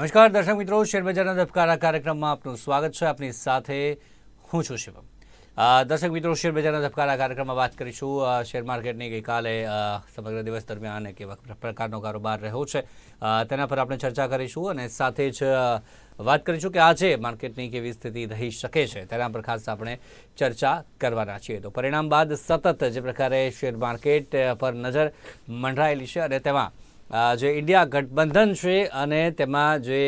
નમસ્કાર, દર્શક મિત્રો, શેરબજારના ધબકારા કાર્યક્રમમાં આપનું સ્વાગત છે. આપની સાથે હું છું શિવમ. દર્શક મિત્રો, શેરબજારના ધબકારા કાર્યક્રમમાં વાત કરીશું. શેર માર્કેટની ગઈકાલે સમગ્ર દિવસ દરમિયાન કેવા પ્રકારનો કારોબાર રહ્યો છે. તેના પર આપણે ચર્ચા કરીશું અને સાથે જ વાત કરીશું કે આજે માર્કેટની કેવી સ્થિતિ રહી શકે છે. તેના પર ખાસ આપણે ચર્ચા કરવાના છીએ. તો પરિણામ બાદ સતત જે પ્રકારે શેર માર્કેટ પર નજર મંડરાયેલી છે અને તેમાં જે ઇન્ડિયા ગઠબંધન છે અને તેમાં જે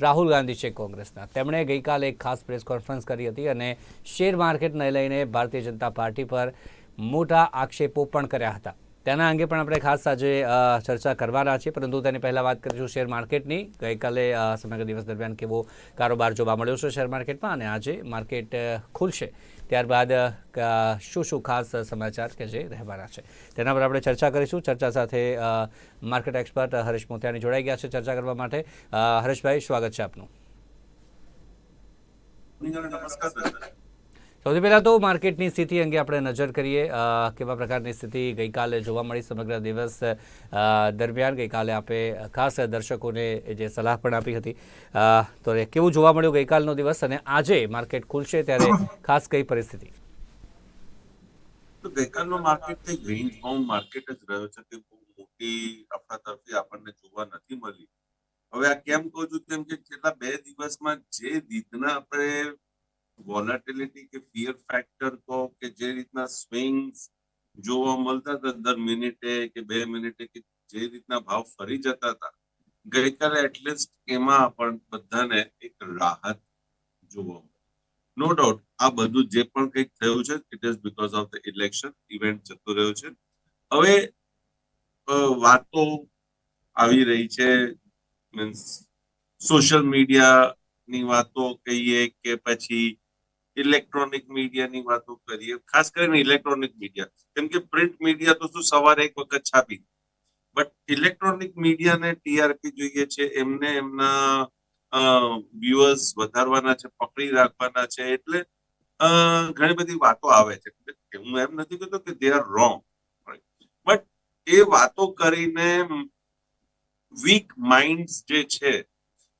રાહુલ ગાંધી છે કોંગ્રેસના. તેમણે ગઈકાલે એક ખાસ પ્રેસ કોન્ફરન્સ કરી હતી અને શેર માર્કેટને લઈને ભારતીય જનતા પાર્ટી પર મોટા આક્ષેપો પણ કર્યા હતા. તેના અંગે પણ આપણે ખાસ આજે ચર્ચા કરવાના છીએ. પરંતુ તેની પહેલાં વાત કરીશું શેર માર્કેટની. ગઈકાલે સમગ્ર દિવસ દરમિયાન કેવો કારોબાર જોવા મળ્યો છે શેર માર્કેટમાં અને આજે માર્કેટ ખુલશે. ત્યારબાદ શું શું ખાસ સમાચાર કે જે રહેવાના છે? તેના પર આપણે ચર્ચા કરીશું. ચર્ચા સાથે માર્કેટ એક્સપર્ટ હરેશ મોતિયાની જોડાઈ ગયા છે ચર્ચા કરવા માટે. હરેશભાઈ, સ્વાગત છે આપનું. નમસ્કાર. સૌથી પહેલાં તો માર્કેટની સ્થિતિ અંગે આપણે નજર કરીએ. કેવા પ્રકારની સ્થિતિ ગઈકાલે જોવા મળી સમગ્ર દિવસ દરમિયાન? ગઈકાલે આપે ખાસ દર્શકોને જે સલાહ પણ આપી હતી. તો કેવું જોવા મળ્યું ગઈકાલનો દિવસ અને આજે માર્કેટ ખુલશે ત્યારે ખાસ કઈ પરિસ્થિતિ? તો ગઈકાલનો માર્કેટ એક રેન્જ બાઉન્ડ માર્કેટ જ રહ્યો છે. કે મોટી આપણા તરફથી આપણને જોવા નથી મળી. હવે આ કેમ કહું છું? તેમ કે બે દિવસમાં જે રીતના આપણે વોલેટિલિટી કે ફિયર ફેક્ટર કહો કે જે રીતના સ્વિંગ્સ જોવા મળતા હતા, દર મિનિટે કે બે મિનિટે કે જે રીતના ભાવ ફરી જતા હતા, ગઈકાલે એટલીસ્ટ એમાં પણ બધાને એક રાહત જોવા મળી. નો ડાઉટ આ બધું જે પણ કંઈક થયું છે it is because of the election event જતો રહ્યો છે. હવે વાતો આવી રહી છે મીન્સ સોશિયલ મીડિયાની વાતો કહીએ કે પછી ઇલેક્ટ્રોનિક મીડિયાની વાતો કરીએ, ખાસ કરીને ઇલેક્ટ્રોનિક મીડિયા. કેમ કે પ્રિન્ટ મીડિયા તો શું સવારે એક વખત છાપી. બટ ઇલેક્ટ્રોનિક મીડિયાને ટીઆરપી જોઈએ છે, એમને એમના વ્યુઅર્સ વધારવાના છે, પકડી રાખવાના છે, એટલે ઘણી બધી વાતો આવે છે. હું એમ નથી કહેતો કે દે આર રોંગ બટ એ વાતો કરીને વીક માઇન્ડ જે છે,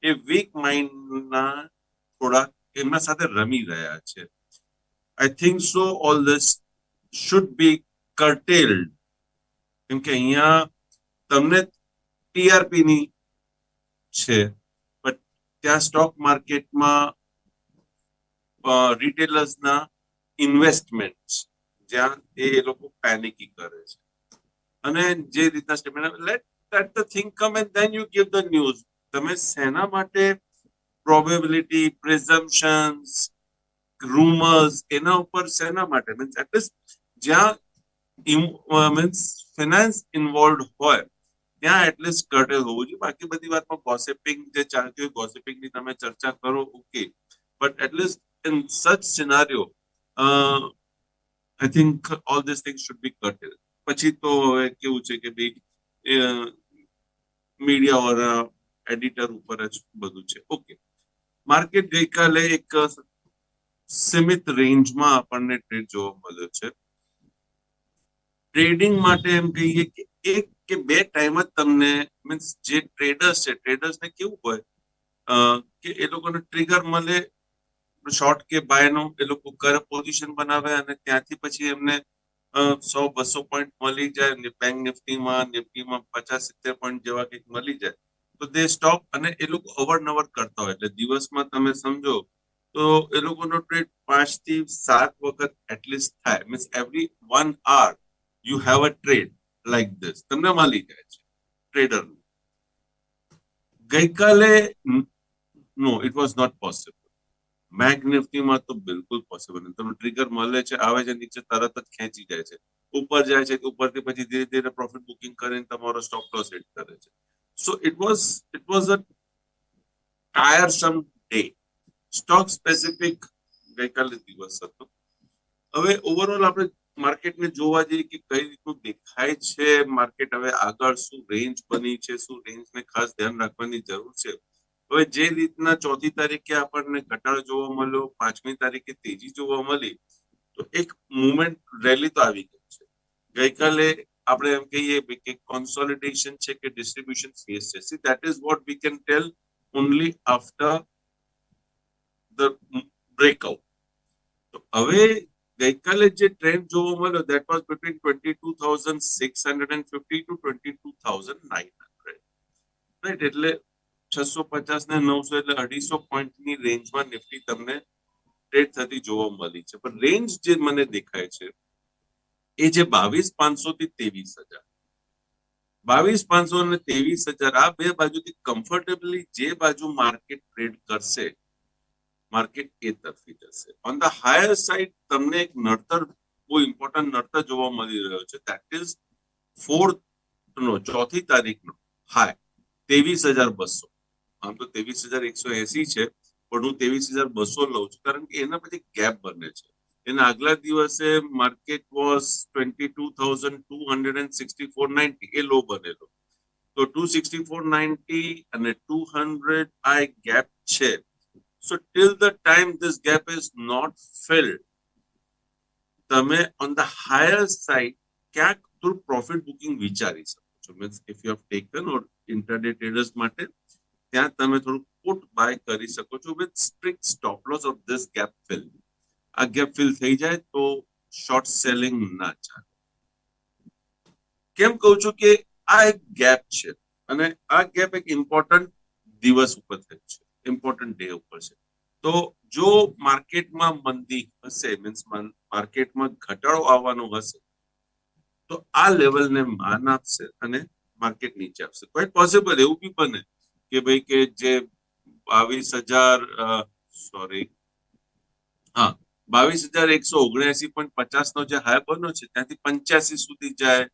એ વીક માઇન્ડના થોડા એમના સાથે રમી રહ્યા છે. I think so all this should be curtailed કેમ કે અહીંયા તમને ટીઆરપી ની છે. બટ ત્યાં સ્ટોક માર્કેટમાં રિટેલર્સના ઇન્વેસ્ટમેન્ટ જ્યાં એ લોકો પેનિકી કરે છે. અને જે રીતના statement let let the thing come and then you give the news તમે શેના માટે પ્રોબેબિલિટી પ્રિઝમ્પશન્સ રૂમર્સ એના ઉપર શેના માટે? મીન્સ એટલીસ્ટ જ્યાં મીન્સ ફિનાન્સ ઇન્વોલ્વ હોય, ત્યાં એટલીસ્ટ કર્ટેલ હોવું જોઈએ. બાકી બધી વાતમાં ગોસિપિંગ જે ચાલતી હોય ગોસિપિંગની તમે ચર્ચા કરો okay but at least in such scenario I think all this thing should be curtail પછી તો હવે કેવું છે કે ભાઈ મીડિયા ઓર એડિટર ઉપર જ બધું છે. ઓકે માર્કેટ ગઈકાલે એક સીમિત રેન્જમાં આપણને ટ્રેડ જોવા મળ્યો છે. ટ્રેડિંગ માટે એમ કહીએ કે એક કે બે ટાઈમ જ તમને મીન્સ જે ટ્રેડર્સ છે ટ્રેડર્સ ને કેવું હોય કે એ લોકોને ટ્રિગર મળે શોર્ટ કે બાય નો, એ લોકો કર પોઝિશન બનાવે અને ત્યાંથી પછી એમને સો, બસો પોઈન્ટ મળી જાય બેંક નિફ્ટીમાં નિફ્ટીમાં પચાસ સિત્તેર પોઈન્ટ જેવા કંઈક મળી જાય. તો તે સ્ટોક અને એ લોકો અવરનવર કરતા હોય. એટલે દિવસમાં તમે સમજો તો એ લોકોનો ટ્રેડ પાંચથી સાત વખત એટલીસ્ટ થાય. Means every one are you have a trade like this તમને મળી જાય છે ટ્રેડર ગઈકાલે no it was not possible bank નિફ્ટીમાં તો બિલકુલ પોસિબલ નથી. તમને ટ્રિગર મળે છે, આવે છે, નીચે તરત જ ખેંચી જાય છે. ઉપર જાય છે ઉપરથી પછી ધીરે ધીરે પ્રોફિટ બુકિંગ કરીને તમારો સ્ટોપ લોસ હિટ કરે છે. So it was it was a tiresome day stock specific ગઈકાલે દિવસ હતો. હવે ઓવરઓલ આપણે માર્કેટને જોવા જઈએ કે કઈ રીતનું દેખાય છે? માર્કેટ હવે આગળ શું રેન્જ બની છે? શું રેન્જને ખાસ ધ્યાન રાખવાની જરૂર છે? હવે જે રીતના ચોથી તારીખે આપણને ઘટાડો જોવા મળ્યો, પાંચમી તારીખે તેજી જોવા મળી, તો એક મુવમેન્ટ રેલી તો આવી ગઈ છે. ગઈકાલે આપણે એમ કહીએ કે કોન્સોલિડેશન છે કે ડિસ્ટ્રીબ્યુશન ફેસ છે. See that is what we can tell only after the breakout તો હવે ગઈકાલે જે ટ્રેન્ડ જોવા મળ્યો that was between twenty two thousand six hundred and fifty to twenty two thousand nine hundred right એટલે છસો પચાસ ને નવસો એટલે અઢીસો પોઈન્ટની રેન્જમાં નિફ્ટી તમને ટ્રેડ થતી જોવા મળી છે. પણ રેન્જ જે મને દેખાય છે એ જે બાવીસ પાંચસો થી ત્રેવીસ હજાર. બાવીસ પાંચસો અને ત્રેવીસ હજાર આ બે બાજુથી કમ્ફર્ટેબલી જે બાજુ માર્કેટ ટ્રેડ કરશે માર્કેટ એ તરફી જશે. ઓન ધ હાયર સાઈડ તમને એક નડતર, બહુ ઇમ્પોર્ટન્ટ નડતર જોવા મળી રહ્યો છે. દેટ ઇઝ ફોર્થ નો, ચોથી તારીખનો હાય ત્રેવીસ હજાર બસો. આમ તો ત્રેવીસ હજાર એકસો એસી છે, પણ હું ત્રેવીસ હજાર બસો લઉં છું, કારણ કે એના પછી ગેપ બને છે. એના આગલા દિવસે market was twenty two thousand two hundred and sixty four ninety A low બનેલો. તો ટુ સિક્સટી ફોર નાઇન્ટી અને ટુ હંડ્રેડ આ એક ગેપ છે. So till the time this gap is not filled તમે ઓન ધ હાયર સાઇડ ક્યાંક થોડું profit booking વિચારી શકો છો. Means if you have taken or intraday traders માટે, ત્યાં તમે થોડું પુટ બાય કરી શકો છો with strict stop loss of this gap fill આ ગેપ ફિલ થઈ જાય તો શોર્ટ સેલિંગ ના ચાલે. કેમ કહું છું કે આ એક ગેપ છે અને આ ગેપ એક ઇમ્પોર્ટન્ટ દિવસ ઉપર થઈ છે ઇમ્પોર્ટન્ટ ડે ઉપર છે. તો જો માર્કેટમાં મંદી હશે મીન્સ માર્કેટમાં ઘટાડો આવવાનો હશે, તો આ લેવલને માન આપશે અને માર્કેટ નીચે આવશે. ક્વાઇટ પોસિબલ એવું બી બને કે ભાઈ કે જે બાવીસ હજાર સોરી હા બાવીસ હજાર એકસો ઓગણસી પોઈન્ટ પચાસ નો જે હાઈ બન્યો છે, ત્યાંથી પંચ્યાસી સુધી જાય,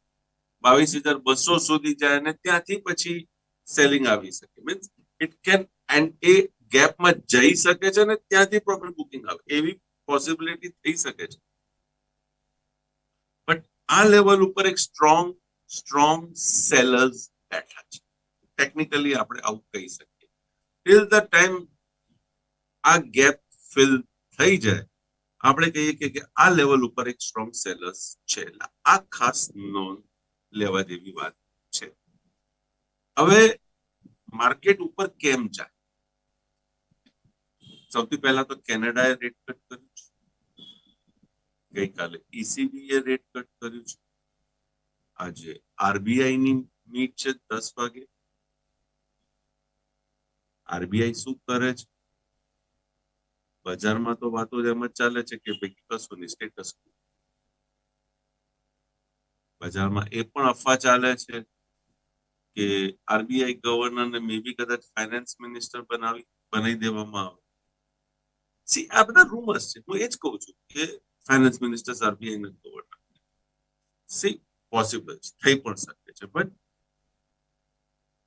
બાવીસ હજાર બસો સુધી જાય અને ત્યાંથી પછી સેલિંગ આવી શકે. મીન્સ ઇટ કેન એન્ડ એ ગેપમાં જઈ શકે છે અને ત્યાંથી પ્રોફિટ બુકિંગ આવે. એવી પોસિબિલિટી થઈ શકે છે. બટ આ લેવલ ઉપર એક સ્ટ્રોંગ સ્ટ્રોંગ સેલર્સ બેઠા છે. ટેકનિકલી આપણે આવું કહી શકીએ. ટિલ ધ ટાઈમ આ ગેપ ફિલ થઈ જાય આપણે કહીએ કે આ લેવલ ઉપર એક સ્ટ્રોંગ સેલર્સ છે. આ ખાસ નોંધ લેવા જેવી વાત છે. હવે માર્કેટ ઉપર કેમ જાય? સૌથી પહેલા તો કેનેડાએ રેટ કટ કર્યું છે. ગઈકાલે ઈસીબીએ રેટ કટ કર્યું છે. આજે આરબીઆઈ ની મીટ છે દસ વાગે. આરબીઆઈ શું કરે છે? બજારમાં તો વાતો એમ જ ચાલે છે કે ભાઈ કશું નહીં સ્ટેટસ બજારમાં એ પણ અફવા ચાલે છે કે આરબીઆઈ ગવર્નર ને મે બી કદાચ ફાઇનાન્સ મિનિસ્ટર બનાવી બનાવી દેવામાં આવે. સી આ બધા રૂમર્સ છે. હું એ જ કહું છું કે ફાઇનાન્સ મિનિસ્ટર આરબીઆઈ ના ગવર્નર. સી પોસિબલ છે. થઈ પણ શકે છે. બટ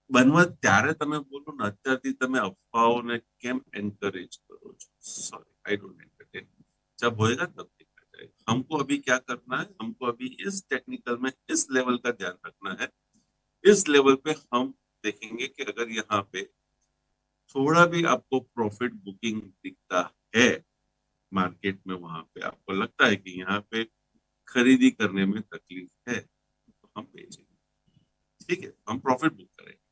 બનવા ત્યારે તમે બોલો ને, અત્યારથી તમે અફવાઓને કેમ એન્કરેજ सोचो सॉरी आई डोंट एंटरटेन जब होएगा तब देखा जाएगा हमको अभी क्या करना है? हमको अभी इस टेक्निकल में इस लेवल का ध्यान रखना है। इस लेवल पे हम देखेंगे कि अगर यहाँ पे थोड़ा भी आपको प्रॉफिट बुकिंग दिखता है मार्केट में वहाँ पे आपको लगता है कि यहाँ पे खरीदी करने में तकलीफ़ है तो हम बेचेंगे। ठीक है, हम प्रॉफिट बुक करेंगे।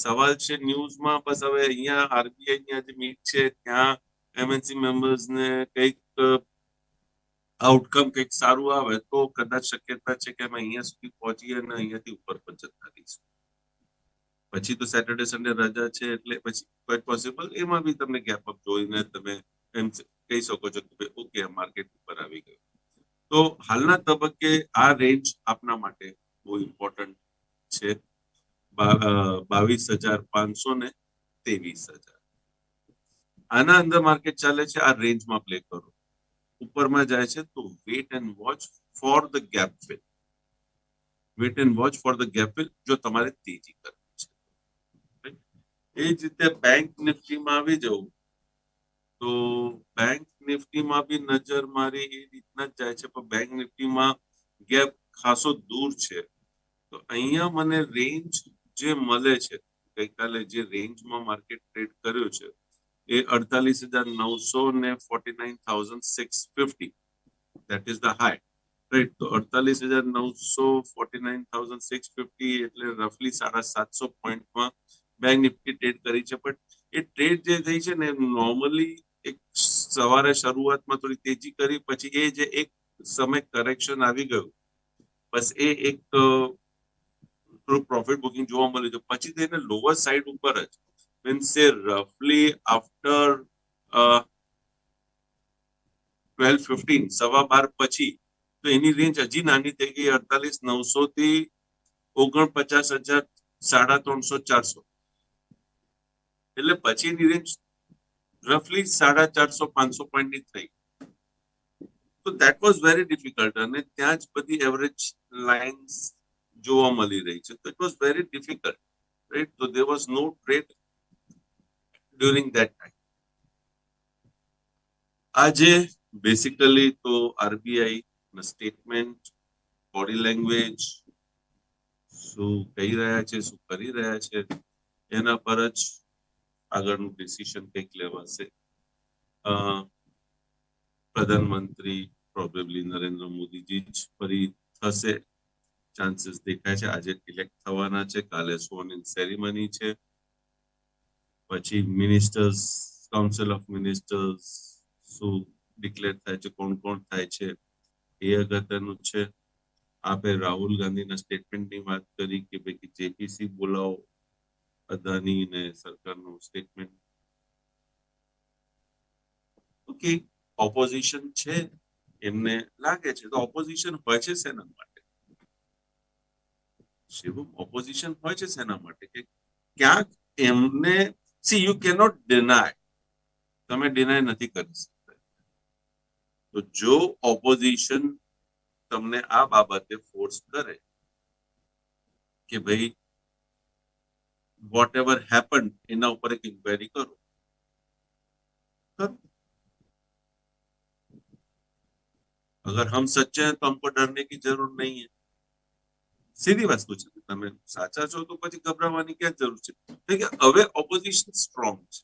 સવાલ છે ન્યૂઝમાં, બસ હવે અહીંયા આરબીઆઈ ની આજે મીટ છે, ત્યાં એમએનસી મેમ્બર્સ ને કંઈક આઉટકમ કંઈક સારું આવે તો કદાચ શક્યતા છે કે અમે અહીંયા સુધી પહોંચીએ અને અહીંયાથી ઉપર પણ જતા રહીશું પછી તો સેટરડે સન્ડે રજા છે એટલે પછી ક્વાઇટ પોસિબલ એમાં બી તમને ગેપ અપ જોઈને તમે એમ કહી શકો છો કે ભાઈ ઓકે માર્કેટ ઉપર આવી ગયું. તો હાલના તબક્કે આ રેન્જ આપના માટે બહુ ઇમ્પોર્ટન્ટ છે. બાવીસ હજાર પાંચસો ને ત્રેવીસ હજાર. આના અંદર માર્કેટ ચાલે છે, આ રેન્જમાં પ્લે કરો. ઉપરમાં જાય છે તો wait and watch for the gap fill wait and watch for the gap fill જો તમારે તેજી કરવી છે. એ જ રીતે બેંક નિફ્ટીમાં આવી જવું તો બેંક નિફ્ટીમાં બી નજર મારી એ રીતના જ જાય છે, પણ બેંક નિફ્ટીમાં ગેપ ખાસો દૂર છે. તો અહીંયા મને રેન્જ જે મળે છે, ગઈકાલે જે રેન્જમાં માર્કેટ ટ્રેડ કર્યો છે, એ અડતાલીસ હજાર નવસો ને forty nine thousand six fifty. That is the high right તો અડતાલીસ હજાર નવસો forty nine thousand six fifty એટલે રફલી સાડા સાતસો પોઈન્ટમાં બેંક નિફ્ટી ટ્રેડ કરી છે. પણ એ ટ્રેડ જે થઈ છે ને નોર્મલી એક સવારે શરૂઆતમાં થોડી તેજી કરી, પછી એ જે એક સમય કરેક્શન આવી ગયું. બસ એ એક પ્રોફિટ બુકિંગ જોવા મળ્યું છે પછી તેને લોઅર સાઈડ ઉપર જ મીન્સ એ રફલી આફ્ટર ટ્વેલ્વ ફિફ્ટીન સવા બાર પછી તો એની રેન્જ હજી નાની થઈ ગઈ અડતાલીસ, નવસો થી ઓગણપચાસ હજાર સાડા ત્રણસો, ચારસો. એટલે પછીની રેન્જ રફલી સાડા ચારસો, પાંચસો પોઈન્ટની થઈ. તો દેટ વોઝ વેરી ડિફિકલ્ટ અને ત્યાં જ બધી એવરેજ લાઇન્સ જોવા મળી રહી છે. તો it was very difficult right તો there was no trade during that time આજે બેસિકલી તો આરબીઆઈ સ્ટેટમેન્ટ બોડી લેંગ્વેજ શું કહી રહ્યા છે, શું કરી રહ્યા છે, એના પર જ આગળનું ડિસિશન કંઈક લેવાશે. પ્રધાનમંત્રી પ્રોબેબલી નરેન્દ્ર મોદીજી જ ફરી થશે. ચાન્સીસ દેખાય છે. આજે ઇલેક્ટ થવાના છે. કાલે સોન ઇન સેરેમની છે. પછી મિનિસ્ટર્સ કાઉન્સિલ ઓફ મિનિસ્ટર્સ શું ડિક્લેર થાય છે? કોણ કોણ થાય છે? એ અગત્યનું છે. આપે રાહુલ ગાંધીના સ્ટેટમેન્ટની વાત કરી કે ભાઈ જેપીસી બોલાવો. અદાની ને સરકારનું સ્ટેટમેન્ટ ઓકે ઓપોઝિશન છે. એમને લાગે છે. તો ઓપોઝિશન હોય છે શેના માટે? શિવમ ઓપોઝિશન હોય છે શેના માટે કે ક્યાંક એમને સી યુ કેનોટ ડિનાય તમે ડિનાય નથી કરી શકતા તો જો ઓપોઝિશન તમને આ બાબતે ફોર્સ કરે કે ભાઈ વોટ એવર હેપન એના ઉપર એક ઇન્ક્વાયરી કરો કરો अगर हम सच्चे हैं तो हमको डरने की जरूर नहीं है સીધી વસ્તુ છે તમે સાચા છો તો પછી ગભરાવાની ક્યાં જરૂર છે? કારણ કે હવે ઓપોઝિશન સ્ટ્રોંગ છે.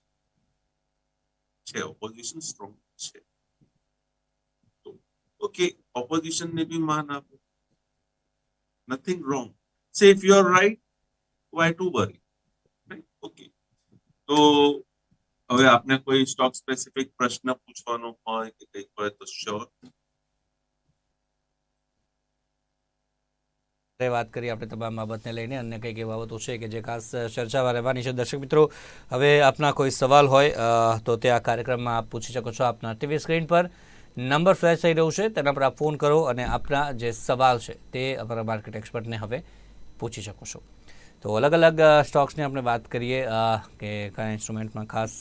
છે ઓપોઝિશન સ્ટ્રોંગ છે. તો ઓકે ઓપોઝિશન ને બી માન આપો. Nothing wrong say if you are right why to worry okay તો હવે આપને કોઈ સ્ટોક સ્પેસિફિક પ્રશ્ન પૂછવાનો હોય કે કંઈક હોય તો શ્યોર વાત કરી આપણે તમામ બાબતને લઈને. અન્ય કંઈક એ બાબતો છે કે જે ખાસ ચર્ચામાં રહેવાની છે. દર્શક મિત્રો, હવે આપના કોઈ સવાલ હોય તો તે આ કાર્યક્રમમાં આપ પૂછી શકો છો આપના ટીવી સ્ક્રીન પર. નંબર ફ્લેશ થઈ રહ્યું છે, તેના પર આપ ફોન કરો અને આપના જે સવાલ છે તે અમારા માર્કેટ એક્સપર્ટને હવે પૂછી શકો છો. તો અલગ અલગ સ્ટોક્સની આપણે વાત કરીએ કે કયા ઇન્સ્ટ્રુમેન્ટમાં ખાસ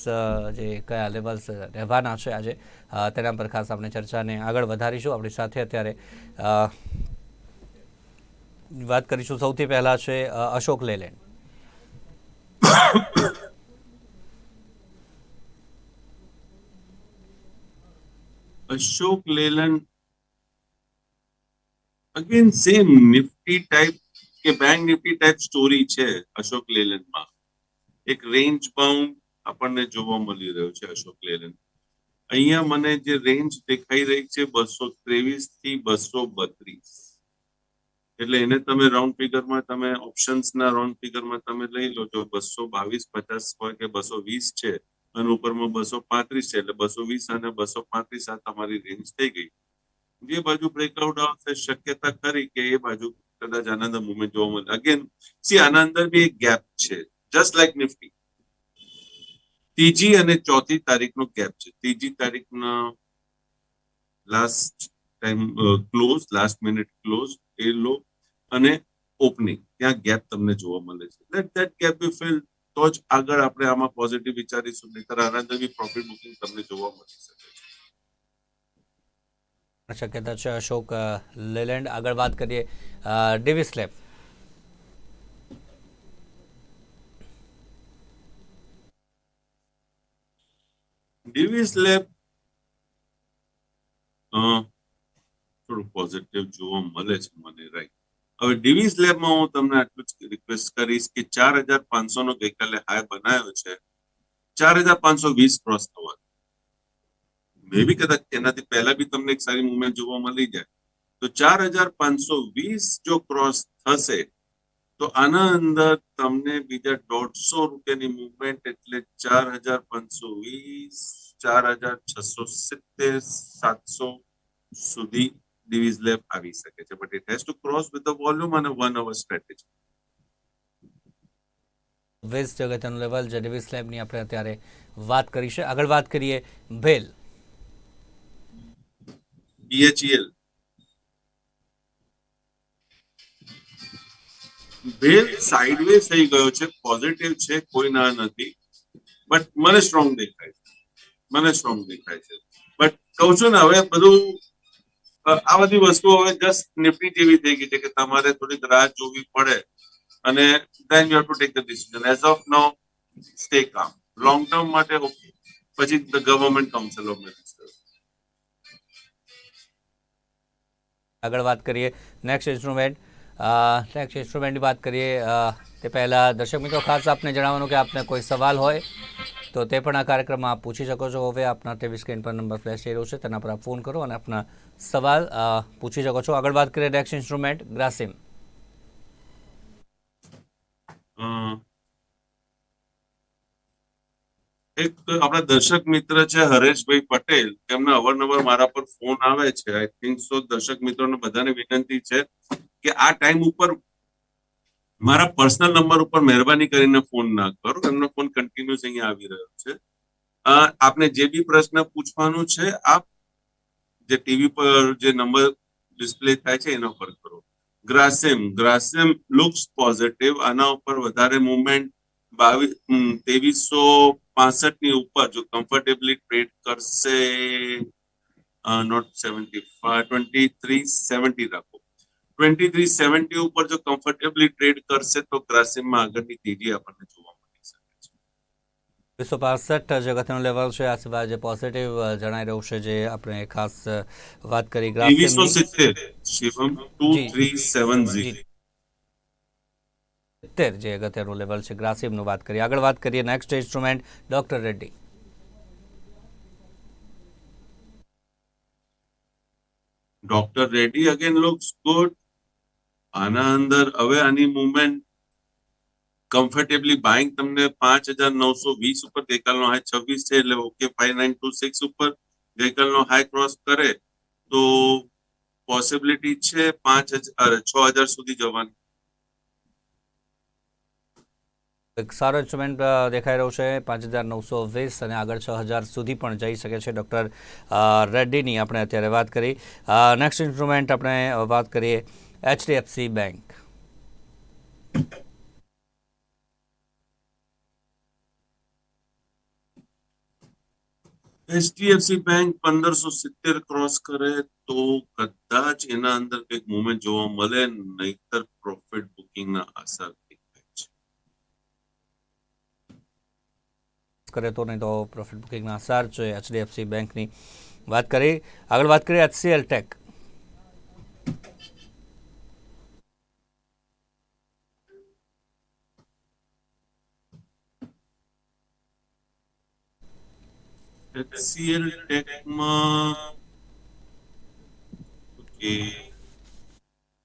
જે કયા લેવલ્સ રહેવાના છે આજે તેના પર ખાસ આપણે ચર્ચાને આગળ વધારીશું. આપણી સાથે અત્યારે વાત કરીશું સૌથી પહેલા છે Ashok Leyland. Ashok Leyland again same nifty type કે બેંક નિફ્ટી ટાઈપ સ્ટોરી છે અશોક લેલન્ડમાં. એક રેન્જ બાઉન્ડ આપણને જોવા મળી રહ્યો છે અશોક લેલન અહીંયા મને જે રેન્જ દેખાઈ રહી છે બસો ત્રેવીસથી બસો બત્રીસ. એટલે એને તમે રાઉન્ડ ફિગરમાં તમે ઓપ્શન્સના રાઉન્ડ ફિગરમાં તમે લઈ લો જો બસો બાવીસ, પચાસ હોય કે બસો વીસ છે, અને ઉપરમાં બસો પાંત્રીસ છે, એટલે બસો વીસ અને બસો પાંત્રીસ આ તમારી રેન્જ થઈ ગઈ. જે બાજુ બ્રેકઆઉટ આવશે, શક્યતા કરી કે એ બાજુ કદાચ આનંદ મુવમેન્ટ જોવા મળે અગેન સી આના અંદર બી એક ગેપ છે. જસ્ટ લાઈક નિફ્ટી ત્રીજી અને ચોથી તારીખનો ગેપ છે. ત્રીજી તારીખના last time close last minute close એ લો. અને ઓપનિંગ ત્યાં ગેપ તમને જોવા મળે છે. Let that gap be fill તો જ આગળ આપણે આમાં પોઝિટિવ વિચારીશું નહીતર આના અંદર બી પ્રોફિટ બુકિંગ તમને જોવા મળી શકે છે. શક્યતા છે અશોક લેલેન્ડ આગળ વાત કરીએ ડેવિસ લેબ ડેવિસ લેબ થોડું પોઝિટિવ જોવા મળે છે મને રાઈટ હવે ડિવિસ લેબમાં હું તમને આટલું જ રિક્વેસ્ટ કરીશ કે ચાર હજાર પાંચસો નો ગઈકાલે હાઈ બનાવ્યો છે. ચાર હજાર પાંચસો વીસ ક્રોસ થવા મે બી કદાચ એનાથી પહેલા બી તમને એક સારી મુવમેન્ટ જોવા મળી જાય. તો ચાર હજાર પાંચસો વીસ જો ક્રોસ થશે, તો આના અંદર તમને બીજા દોઢસો રૂપિયાની મુવમેન્ટ એટલે ચાર હજાર પાંચસો વીસ, ચાર હજાર છસો સિત્તેર, સાતસો સુધી ડિવિઝ લેબ આવી શકે છે. But it has to cross with the volume અને વન અવર સ્ટ્રેટેજી વેસ્ટ જગતનું લેવલ જે ડિવિસ લેબની આપણે અત્યારે વાત કરી છે. આગળ વાત કરીએ ભેલ. બીએચઈએલ ભેલ સાઇડવેઝ થઈ ગયો છે. પોઝિટિવ છે. કોઈ ના નથી. બટ મને સ્ટ્રોંગ દેખાય છે. મને સ્ટ્રોંગ દેખાય છે. બટ કહું છું ને હવે બધું આ બધી વસ્તુઓ હવે જસ્ટ નિફ્ટી જેવી થઈ ગઈ છે કે તમારે થોડીક રાહ જોવી પડે અને then you have to take the decision as of no stay કામ લોંગ ટર્મ માટે ઓકે પછી ધ ગવર્મેન્ટ કાઉન્સિલ ઓફ આગળ વાત કરીએ. નેક્સ્ટ ઇન્સ્ટ્રુમેન્ટ નેક્સ્ટ ઇન્સ્ટ્રુમેન્ટની વાત કરીએ. તે પહેલાં દર્શક મિત્રો, ખાસ આપને જણાવવાનું કે આપને કોઈ સવાલ હોય, તો તે પણ આ કાર્યક્રમમાં પૂછી શકો છો. હવે આપના ટીવી સ્ક્રીન પર નંબર ફ્લેશ થઈ રહ્યો છે. તેના પર આપ ફોન કરો અને આપના સવાલ પૂછી શકો છો. આગળ વાત કરીએ નેક્સ્ટ ઇન્સ્ટ્રુમેન્ટ, ગ્રાસિમ. એક આપણા દર્શક મિત્ર છે, હરેશભાઈ પટેલ. તેમના અવારનવાર મારા પર ફોન આવે છે. આઈ થિંક સો દર્શક મિત્રોને બધાને વિનંતી છે કે આ ટાઈમ ઉપર મારા પર્સનલ નંબર ઉપર મહેરબાની કરીને ફોન ના કરો. એમનો ફોન કન્ટિન્યુઅસ અહીંયા આવી રહ્યો છે. આપને જે બી પ્રશ્ન પૂછવાનું છે, આપ જે ટીવી પર જે નંબર ડિસ્પ્લે થાય છે, એના પર કરો. ગ્રાસિમ ગ્રાસેમ લુક્સ પોઝિટિવ આના ઉપર વધારે મુવમેન્ટ બાવીસ ત્રેવીસો પાસઠની ઉપર જો કમ્ફર્ટેબલી ટ્રેડ કરશે note seventy twenty three seventy રાખો. ટ્વેન્ટી થ્રી સેવન્ટી ઉપર જો કમ્ફર્ટેબલી ટ્રેડ કરશે તો ગ્રાસિમમાં આગળની તેજી આપણને જોવા વીસો પાસઠ જે અગત્યનું લેવલ છે. આ સિવાય જે પોઝિટિવ જણાઈ રહ્યું છે જે આપણે ખાસ વાત કરી. ત્રેવીસો સિત્તેર. શિવમ ટુ થ્રી સેવન સિત્તેર જે અગત્યનું લેવલ છે. ગ્રાસિમનું વાત કરીએ. આગળ વાત કરીએ next instrument doctor Reddy. Doctor Reddy again looks good આના અંદર હવે આની મુવમેન્ટ કમ્ફર્ટેબલી બાઇંગ તમને પાંચ હજાર નવસો વીસ ઉપર ગઈકાલનો હાઈ છવ્વીસ છે, એટલે okay five nine two six ઉપર ગઈકાલનો હાઈ ક્રોસ કરે, તો પોસિબિલિટી છે પાંચ હજાર છ હજાર સુધી જવાની. એક સારો ઇન્સ્ટ્રુમેન્ટ દેખાઈ રહ્યો છે, પાંચ હજાર નવસો વીસ અને આગળ છ હજાર સુધી પણ જઈ શકે છે. ડૉક્ટર રેડ્ડીની આપણે અત્યારે વાત કરી. નેક્સ્ટ ઇન્સ્ટ્રુમેન્ટ આપણે વાત કરીએ, એચડીએફસી બેંક. એચડીએફસી બેંક પંદરસો સિત્તેર ક્રોસ કરે તો કદાચ એના અંદર કંઈક મુવમેન્ટ જોવા મળે, નહીતર પ્રોફિટ બુકિંગના આસાર કરે તો નહીં તો પ્રોફિટ બુકિંગના આસાર છે એચડીએફસી બેંકની વાત કરી. આગળ વાત કરીએ એચસીએલ ટેક HCL ટેકમાં ઓકે.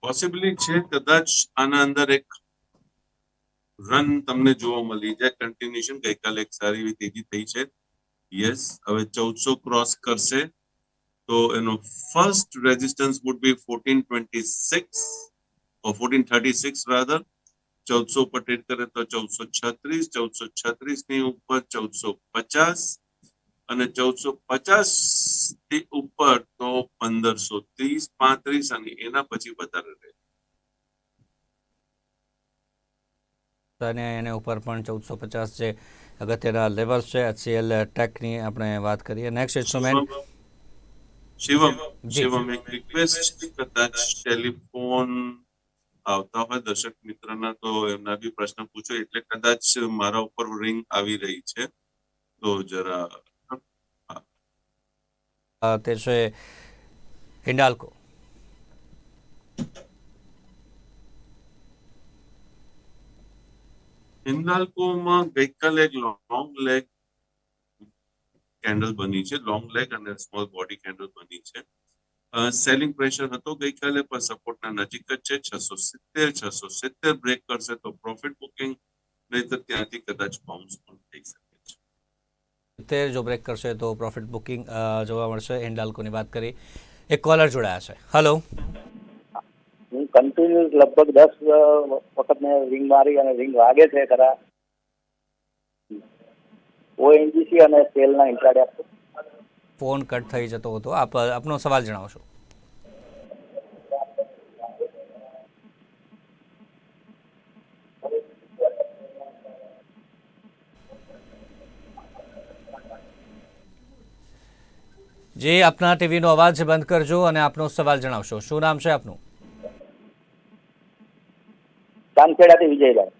પોસિબિલી છે, કદાચ આના અંદર એક રન તમને જોવા મળી જાય. કન્ટિન્યુએશન ગઈકાલે એક સારી એવી તેજી થઈ છે. યસ હવે ચૌદસો ક્રોસ કરશે. તો એનો first resistance would be fourteen twenty six fourteen thirty six rather ચૌદસો ઉપર ટ્રેડ કરે તો ચૌદસો છત્રીસ ચૌદસો છત્રીસની ઉપર ચૌદસો પચાસ. અને ચૌદસો પચાસથી ઉપર તો પંદરસો ત્રીસ પાંત્રીસ અને એના પછી વધારે રહે. અને એને ઉપર પણ ચૌદસો પચાસ જે અગત્યના લેવલ છે એચસીએલ ટેકની આપણે વાત કરીએ. Next instrument Shivam. શિવમ. એક રિક્વેસ્ટ કદાચ ટેલિફોન આવતા હોય દર્શક મિત્રના તો એમના બી પ્રશ્ન પૂછો એટલે કદાચ મારા ઉપર રિંગ આવી રહી છે. તો જરા તે છે હિન્ડાલ્કો હિન્દાલ્કોમાં ગઈકાલે એક લોંગ લેગ કેન્ડલ બની છે લોંગ લેગ અને સ્મોલ બોડી કેન્ડલ બની છે. સેલિંગ પ્રેશર હતો ગઈકાલે, પણ સપોર્ટના નજીક જ છે, છસો સિત્તેર છસો સિત્તેર બ્રેક કરશે તો પ્રોફિટ બુકિંગ નહીતર ત્યાંથી કદાચ બાઉન્સ પણ થઈ શકે. સિત્તેર જો બ્રેક કરશે તો પ્રોફિટ બુકિંગ જોવા મળશે. હિન્ડાલ્કોની વાત કરી. એક કોલર જોડાયા છે. હલો હું કન્ટિન્યુઅસ લગભગ દસ વખત મેં રિંગ મારી અને રિંગ વાગે છે ખરા. ઓએનજીસી અને સેલના ઇન્ટ્રાડે ફોન કટ થઈ જતો હતો. આપ આપનો સવાલ જણાવશો. જે આપના ટીવીનો અવાજ બંધ કરજો અને આપનો સવાલ જણાવશો. શું નામ છે આપનું? ચાંદખેડાથી વિજયભાઈ.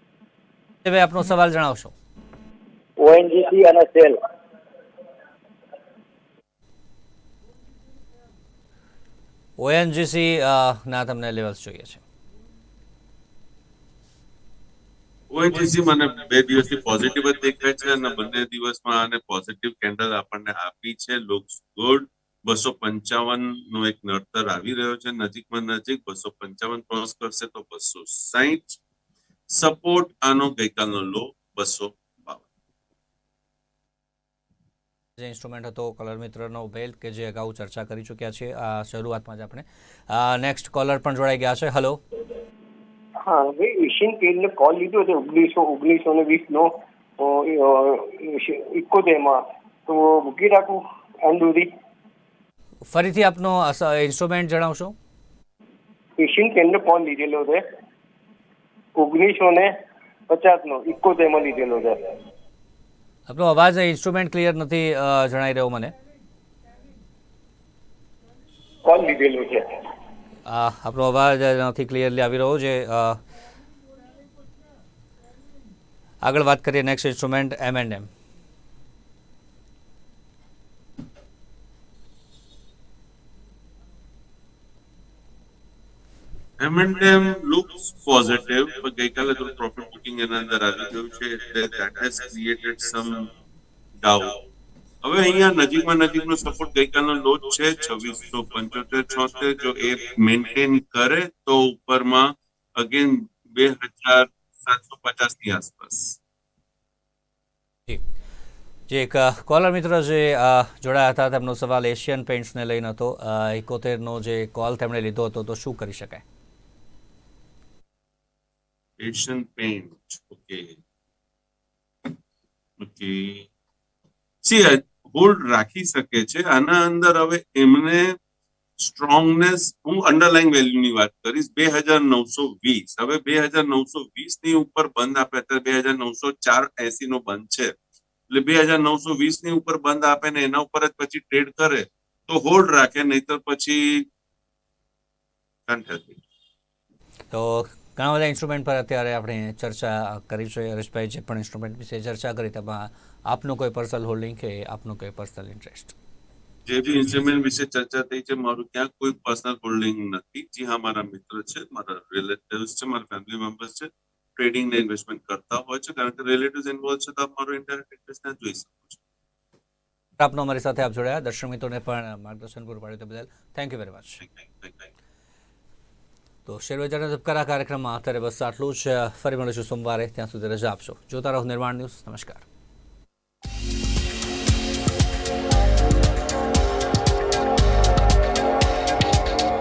હવે આપનો સવાલ જણાવશો. ઓએનજીસી અને સેલ. ઓએનજીસી ના તમને લેવલ્સ જોઈએ છે. ઓએનજીસી મને બે દિવસથી પોઝિટિવ જ દેખાય છે અને બંને દિવસમાં આને પોઝિટિવ કેન્ડલ આપણને આપી છે. લુક્સ ગુડ બસો પંચાવન નો એક નડતર આવી રહ્યો છે. નજીકમાં નજીક બસો પંચાવન ક્રોસ કરશે તો બસો સાહીઠ સપોર્ટ આનો ગઈકાલનો લો બસો જે ઇન્સ્ટ્રુમેન્ટ હતો કલર મિત્રનો બેલ્ટ કે જે અગાઉ ચર્ચા કરી ચૂક્યા છે આ શરૂઆતમાં જ આપણે નેક્સ્ટ કોલર પણ જોડાઈ ગયા છે. હલો હા ભાઈ એશિયન પેઇન્ટને કોલ લીધો હતો ઓગણીસો ઓગણીસો ને વીસનો ઇકોતેરમાં તો મૂકી રાખું એન્ડ સુધી. ફરીથી આપનો ઇન્સ્ટ્રુમેન્ટ જણાવશો? એશિયન પેઇન્ટનો કોલ લીધેલો છે ઓગણીસો ને પચાસનો ઇકોતેરમાં લીધેલો છે. આપનો અવાજ ઇન્સ્ટ્રુમેન્ટ ક્લિયર નથી જણાઈ રહ્યો મને. કોલ લીધેલો છે. આપણો અવાજ નથી ક્લિયરલી આવી રહ્યો છે. આગળ વાત કરીએ next instrument M and M M&M looks positive, but ગઈકાલે તો પ્રોફિટ બુકિંગ એના અંદર આવી ગયું છે. That has created some doubt. હવે અહીંયા નજીકમાં નજીકનો સપોર્ટ ગઈકાલનો લો છે છવ્વીસો પંચોતેર છોતેર. જો એ મેન્ટેન કરે તો ઉપરમાં અગેન બે હજાર સાતસો પચાસની આસપાસ જે એક કોલર મિત્ર જે જોડાયા હતા તેમનો સવાલ એશિયન પેન્ટ્સને લઈને હતો. એકોતેરનો જે કોલ તેમણે લીધો હતો તો શું કરી શકાય? Asian paint okay okay see hold રાખી શકે છે. આના અંદર હવે એમને સ્ટ્રોંગનેસ હું અન્ડરલાઈંગ વેલ્યુની વાત કરીશ, બે હજાર નવસો વીસ. હવે બે હજાર નવસો વીસની ઉપર બંધ આપે, અત્યારે બે હજાર નવસો ચાર એસી નો બંધ છે. એટલે બે હજાર નવસો વીસની ઉપર બંધ આપે ને એના ઉપર જ પછી ટ્રેડ કરે, તો હોલ્ડ રાખે, નહીતર પછી. તો ઘણા બધા ઇન્સ્ટ્રુમેન્ટ પર અત્યારે આપણે ચર્ચા કરી છે. હરેશભાઈ જે પણ ઇન્સ્ટ્રુમેન્ટ વિશે ચર્ચા કરી, તેમાં આપનું કોઈ પર્સનલ હોલ્ડિંગ કે આપનું કોઈ પર્સનલ ઇન્ટરેસ્ટ જે બી ઇન્સ્ટ્રુમેન્ટ વિશે ચર્ચા થઈ છે મારું ક્યાં કોઈ પર્સનલ હોલ્ડિંગ નથી. જી હા મારા મિત્ર છે મારા રિલેટિવ્સ છે મારા ફેમિલી મેમ્બર્સ છે. ટ્રેડિંગ ને ઇન્વેસ્ટમેન્ટ કરતા હોય છે કારણ કે રિલેટિવ્સ ઇન્વોલ્વ છે તો આપ મારો ઇન્ડાયરેક્ટ ઇન્ટરેસ્ટ ત્યાં જોઈ શકો છો. આપનો અમારી સાથે આપ જોડાયા. દર્શક મિત્રોને પણ માર્ગદર્શન પૂરું પાડ્યું બદલ થેન્ક યુ વેરી મચ. તો શેરબજારના ધબકારા કાર્યક્રમમાં અત્યારે બસ આટલું જ. ફરી મળીશું સોમવારે. ત્યાં સુધી રજા આપશો. જોતા રહો નિર્માણ ન્યૂઝ. નમસ્કાર. Thank you